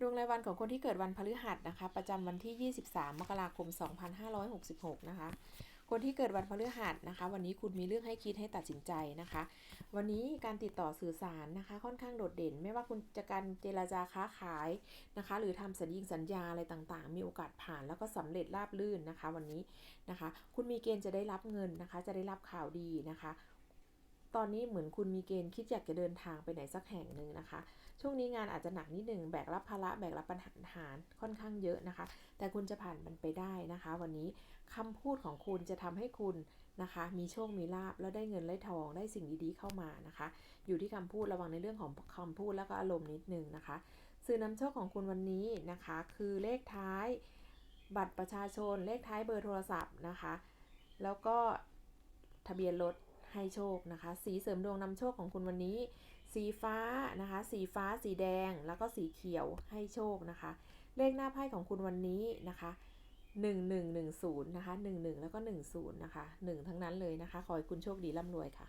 ดวงรายวันของคนที่เกิดวันพฤหัสนะคะ ประจำวันที่ 23 มกราคม 2566 นะคะ คนที่เกิดวันพฤหัสนะคะ วันนี้คุณมีเรื่องให้คิดให้ตัดสินใจนะคะ วันนี้การติดต่อสื่อสารนะคะ ค่อนข้างโดดเด่น ไม่ว่าคุณจะการเจรจาค้าขายนะคะ หรือทำสัญญิงสัญญาอะไรต่างๆ มีโอกาสผ่านแล้วก็สำเร็จราบรื่นนะคะ วันนี้นะคะ คุณมีเกณฑ์จะได้รับเงินนะคะ จะได้รับข่าวดีนะคะ ตอนนี้เหมือนคุณมีเกณฑ์คิดอยากจะเดินทางไปไหนสักแห่งหนึ่งนะคะ ช่วงนี้งานอาจจะหนักนิดหนึ่งแบกรับภาระแบกรับปัญหาค่อนข้างเยอะนะคะ แต่คุณจะผ่านมันไปได้นะคะ วันนี้คำพูดของคุณจะทำให้คุณนะคะ มีโชคมีลาบแล้วได้เงินได้ทองได้สิ่งดีๆเข้ามานะคะ อยู่ที่คำพูดระวังในเรื่องของคำพูดแล้วก็อารมณ์นิดนึงนะคะสื่อนำโชคของคุณวันนี้นะคะ คือเลขท้ายบัตรประชาชนเลขท้ายเบอร์โทรศัพท์นะคะ แล้วก็ทะเบียนรถ ให้โชคนะคะ สีเสริมดวงนำโชคของคุณวันนี้ สีฟ้านะคะ สีฟ้า สีแดง แล้วก็สีเขียวให้โชคนะคะ เลขหน้าไพ่ของคุณวันนี้นะคะ1110นะคะ11 แล้วก็ 10 นะคะ 1 ทั้งนั้นเลยนะคะ ขอให้คุณโชคดีร่ำรวยค่ะ